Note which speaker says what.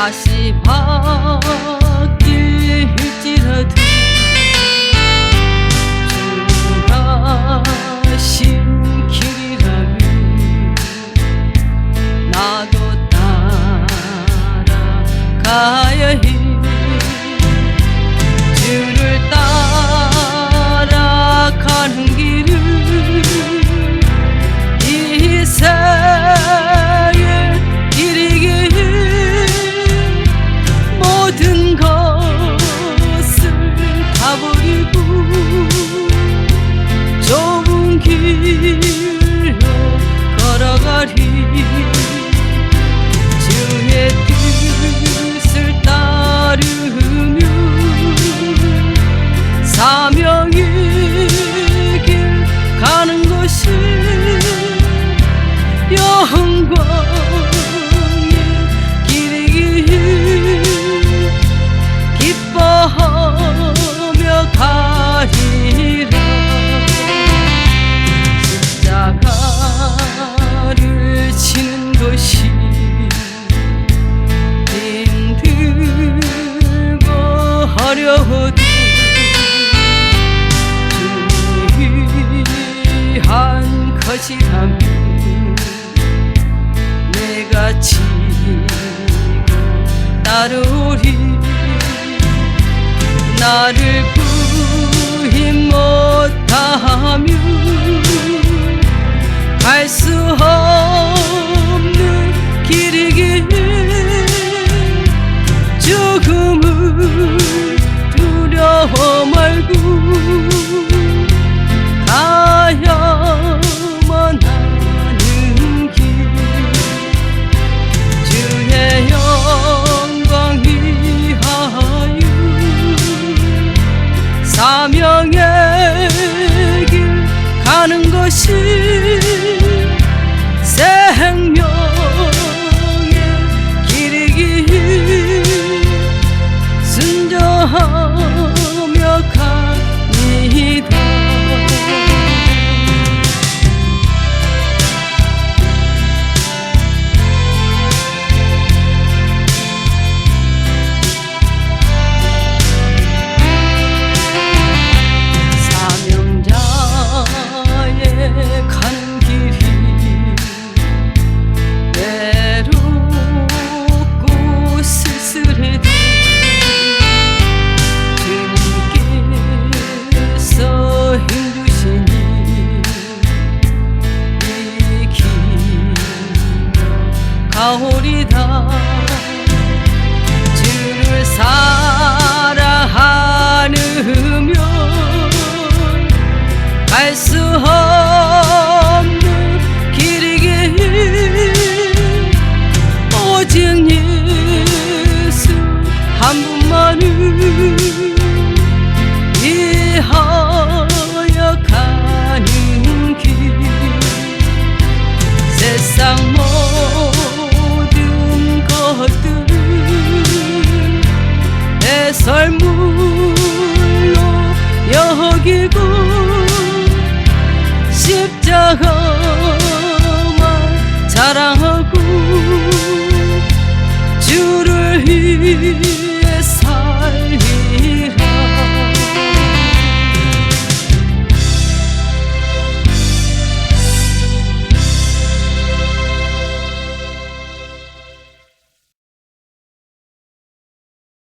Speaker 1: 다시 바뀔지라도 주가 신 길이라면 나도 따라가 you. 한 것이라면 내가 지금 따르리 나를 부인 못하며 갈수 없 是许。 가오리다 주를 사랑하며 알 수 없. любви.